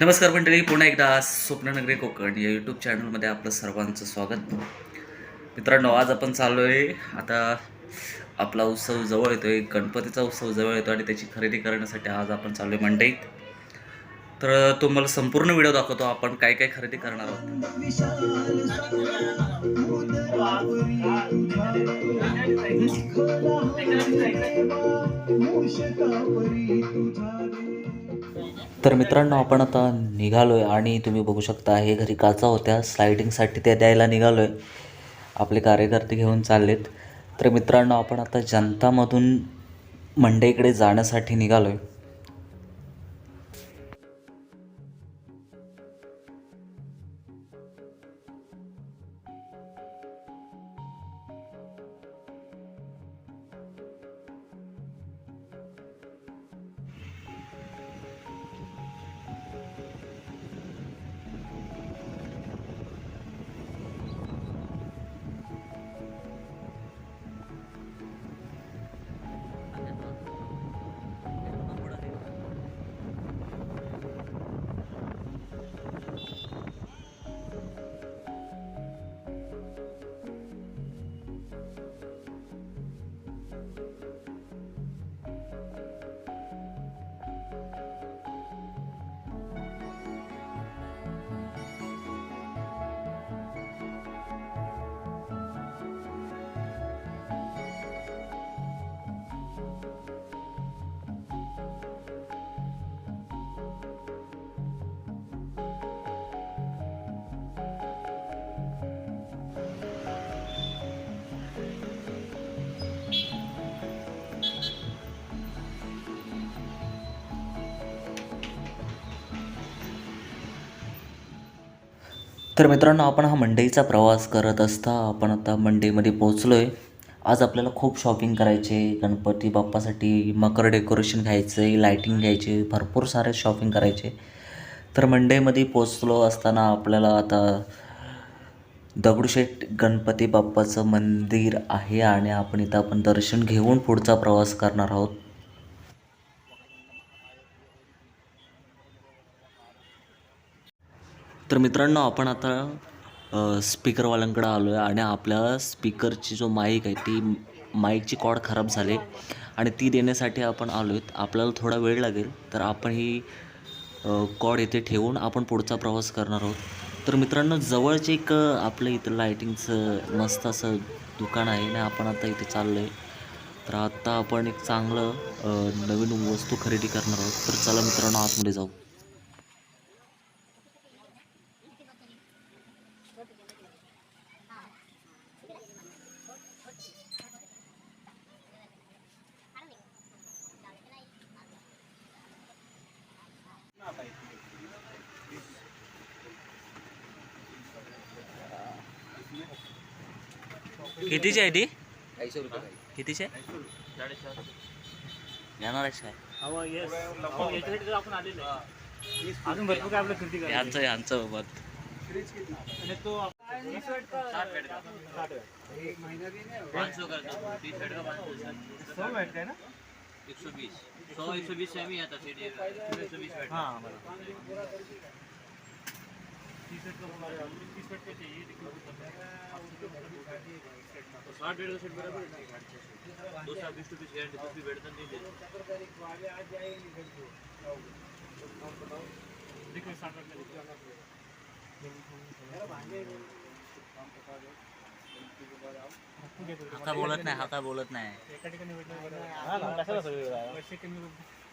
नमस्कार मंडळी पुन्हा एकदा स्वप्ननगरी कोकण या यूट्यूब चॅनलमध्ये आपलं सर्वांचं स्वागत. मित्रांनो आज आपण चाललो आहे आता आपला उत्सव जवळ येतो आहे गणपतीचा उत्सव जवळ येतो आणि त्याची खरेदी करण्यासाठी आज आपण चाललो आहे मंडईत. तर तुम्हाला संपूर्ण व्हिडिओ दाखवतो आपण काय काय खरेदी करणार आहोत. तर मित्रांनो आपण आता निघालोय आणि तुम्ही बघू शकता हे घरी काचा होत्या. स्लायडिंगसाठी त्या द्यायला निघालोय. आपले कार्यकर्ते घेऊन चाललेत. तर मित्रांनो आपण आता जनतामधून मंडईकडे जाण्यासाठी निघालोय. तर मित्रांनो आपण हा मंडईचा प्रवास करत असता आपण आता मंडईमध्ये पोहोचलो आहे आज आपल्याला खूप शॉपिंग करायचे गणपती बाप्पासाठी मकर डेकोरेशन घ्यायचं आहे लायटिंग घ्यायचे भरपूर सारे शॉपिंग करायचे. तर मंडईमध्ये पोचलो असताना आपल्याला आता दगडूशेठ गणपती बाप्पाचं मंदिर आहे आणि आपण इथं आपण दर्शन घेऊन पुढचा प्रवास करणार आहोत. तर मित्रांनो आपण आता स्पीकरवाल्यांकडे आलो आहे आणि आपल्या स्पीकरची जो माईक आहे ती माईकची कॉड खराब झाली आणि ती देण्यासाठी आपण आलो आहेत आपल्याला थोडा वेळ लागेल तर आपण ही कॉड इथे ठेवून आपण पुढचा प्रवास करणार आहोत. तर मित्रांनो जवळचे एक आपलं इथं लायटिंगचं मस्त असं दुकान आहे आणि आपण आता इथे चाललो आहे तर आत्ता आपण एक चांगलं नवीन वस्तू खरेदी करणार आहोत. तर चला मित्रांनो आतमध्ये जाऊ. कितीची आहे ती? कितीची आहे? येणार आहे काय अजून भरपूर काय आपलं खरेदी करायचं यांचं यांचं मत आणि तो सौ ना? सौ एक सौ बीस सेमी आता सीडी एक सौ बीस हा बरोबर. टी शर्ट का बोला टी शर्ट का चाहिए साठ डेढ़ सेट बराबर दो सौ बीस रुपये शेयर कुछ भी बैठता नहीं दे। देखो साठ रुपये हा बोलत नाही हा बोलत नाही.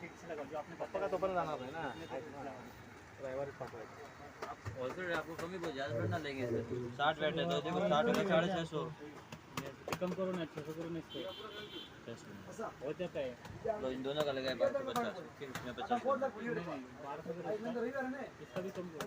फिक्स लगा जो आपने पप्पा का तोपर्यंत जाणार आहे ना रविवारी पाठवायचं होलसेल आपको कमी को ज़्यादा ना लेंगे सर साठ बैठे तो देखो साठ का साढ़े छः सौ कम करून छः सौ करून होत्या काय इन दोनों का लगा है बारह सौ पचास फिर इसमें पचास बारह सौ इसका भी कम करो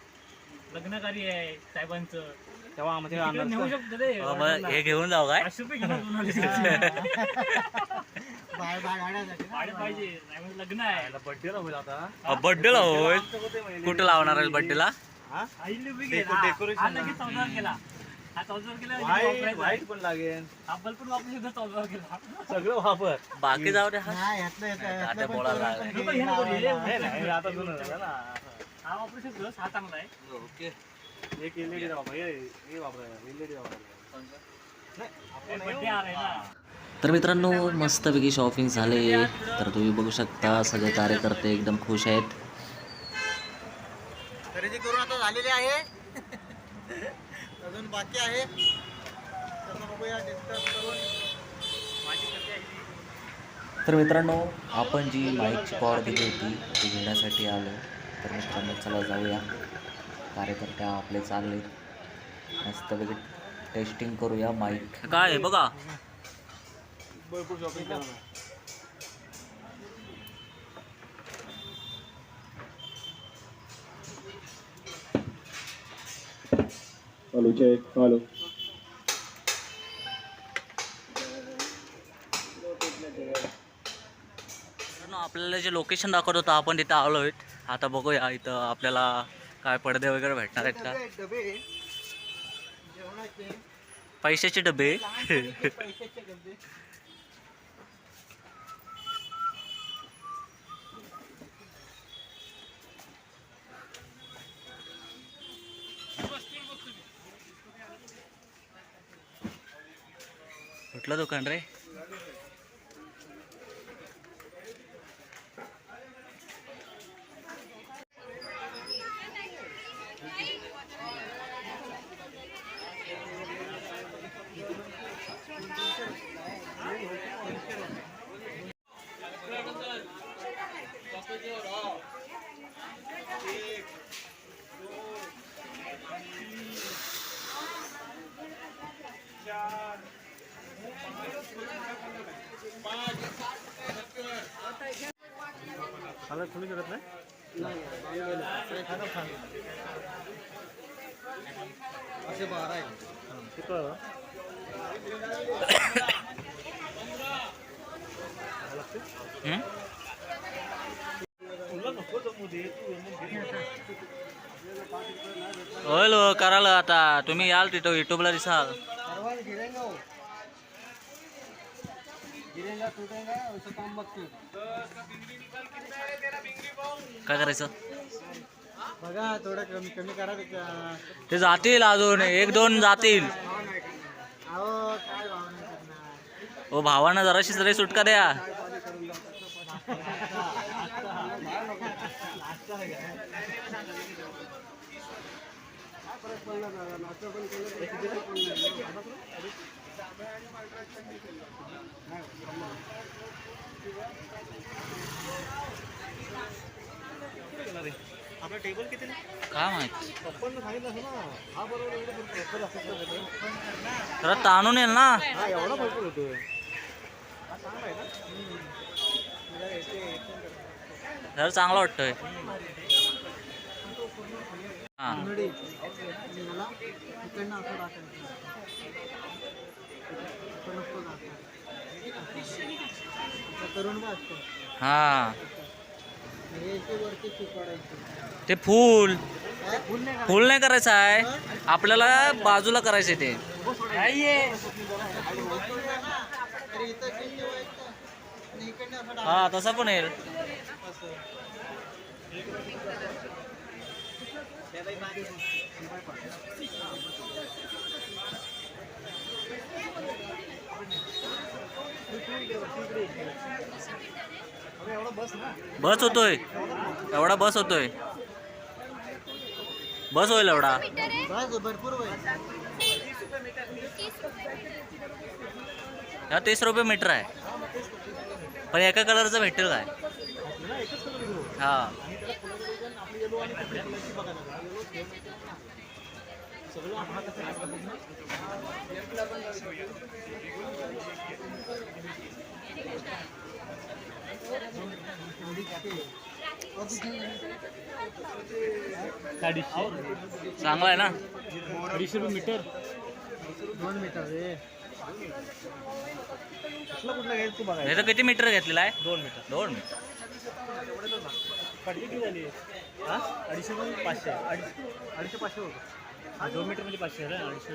लग्न कार्य आहे साहेबांचं. तेव्हा आम्ही तिकडे नेऊ शकतो रे अ, मग हे घेऊन जाऊ काय? पाचशे रुपये पाहिजे. साहेबांचं लग्न आहे. बर्थडेला होईल आता. बर्थडेला होय कुठे लावणार आहे बर्थडेला हा? आईने उभी Deco- केला. decoration हा लगेच चौदावर केला. हा चौदावर केला लगेच व्हाईट वापरायचा व्हाईट आहे. पण लागेल. हा बल्ब पण वापरू शकतो चौदावर केला. सगळं वापर. बाकी जाऊ दे हा. आता बोलायला लागलाय. नको हे नको रे, हे नाही, हे आता जुनं झालं ना. हा वापरू शकतो हा चांगला आहे. ओके. एक एलईडी वापर हे वापरायला एलईडी वापरायला तर मित्रांनो मस्तपैकी शॉपिंग झाले. तर तुम्ही बघू शकता सगळे कार्यकर्ते एकदम खुश आहेत. खरेदी करून आता झालेली आहे. अजून बाकी आहे. तर बघूया डिस्कस करून. तर मित्रांनो आपण जी माईकची कॉड दिली होती ती घेण्यासाठी आलो. तर मित्रांनो चला जाऊया. कार्यकर्ते आपले चालले मस्तपैकी टेस्टिंग करूया माईक काय आहे बघा. भरपूर शॉपिंग आपल्याला जे लोकेशन दाखवत होतं आपण तिथं आलो आहेत आता बघूया इथं आपल्याला काय पडदे वगैरे भेटणार आहेत का? पैशाचे डबे. कुठलं दुकान रे? थोडी करत नाही? असे बारा आहे. किती हं? कराल आता. तुम्ही याल तिथं युट्यूबला दिसाल. परवा हो गिरेंगा टूटेगा वैसे काम बघते काय करायचं? बघा थोडं कमी कमी करा ते जातील अजून एक दोन जातील. अहो काय भाव नाही करणार ओ भावानं जराशी जरी सुटका द्या. आपला टेबल किती काय माहीत? पप्पांना सांगितलं असं ना हा बरोबर एवढं असं जरा ताणून येईल ना. हा एवढा भरपूर होतोय जरा चांगला वाटतोय. हा. हा. ते फूल. फूल नाही करायचं आहे. आपल्याला बाजूला करायचे ते. हा तसा पण येईल बस होतोय. एवढा बस होतोय. बस होईल एवढा. भरपूर हा तीस रुपये मीटर आहे. पण एका कलरचं भेटेल काय? हा. चांगला आहे ना? अडीचशे रुपये मीटर. दोन मीटर रे. कुठलं कुठलं घ्यायचं तू बघायचं? हे तर किती मीटर घेतलेला आहे? दोन मीटर. दोन मीटर. पडली किती झाली हा अडीचशे रुपये पाचशे. अडीचशे अडीचशे पाचशे होतं. दोन मीटर म्हणजे पाचशे आहे अडीचशे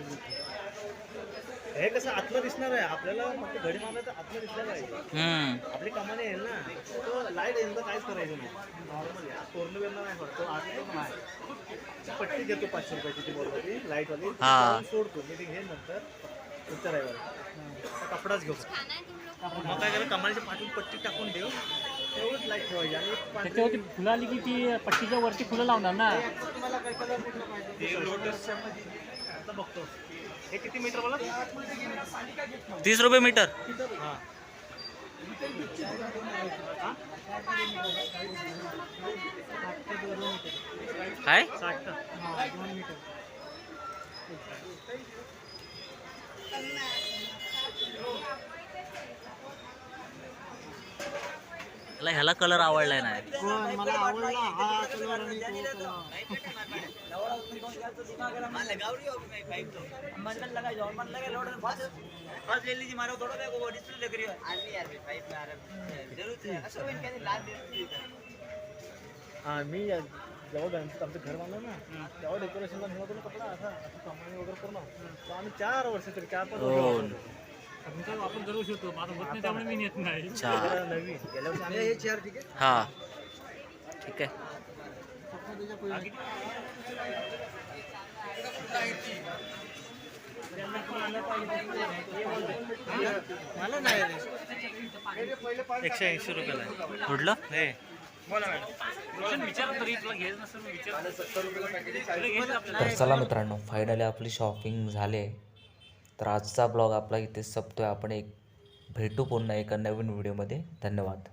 हे कसं आतलं दिसणार आहे. आपल्याला फक्त घडी मारलं तर आतलं दिसणार आहे. हम्म. आपली कमानी येईल ना तो लाइट येईल तर काहीच करायचं नाही. नॉर्मल तोरणं बिरणं नाही फक्त आतलं पण आहे. पट्टी घेतो पाचशे रुपयाची ती बोलतो लाईटवाली हा. सोडतो. मी ती घेईन नंतर पुढच्या रविवारी कपडाच घेऊ. मग काय करा पाठून पट्टी टाकून देऊ. तेवढंच लाइट ठेवायची. आणि एक पांढरी त्याच्यावरती फुलं आली की ती पट्टीच्या वरती फुलं लावणार ना? आता बघतो. हे किती मीटर बोला? तीस रुपये मीटर हा. काय? साठ का मला ह्याला कलर आवडलाय नाही. पण मला आवडला हा कलर आणि तो हा मी जेव्हा गणपती आमचं घर बांधलं ना तेव्हा डेकोरेशनला घेऊन कपडा असा असं कमानी वगैरे करून आम्ही चार वर्ष तरी चार पाच वर्ष अच्छा. हे ठीक आहे? हा. एकशे ऐंशी रुपयाला आहे. कुठलं? हे. तर चला मित्रांनो फायनली आपली शॉपिंग झाली. तर आजचा ब्लॉग आपला इथे संपतो आहे आपण एक भेटू पुन्हा एका नवीन व्हिडिओमध्ये. धन्यवाद.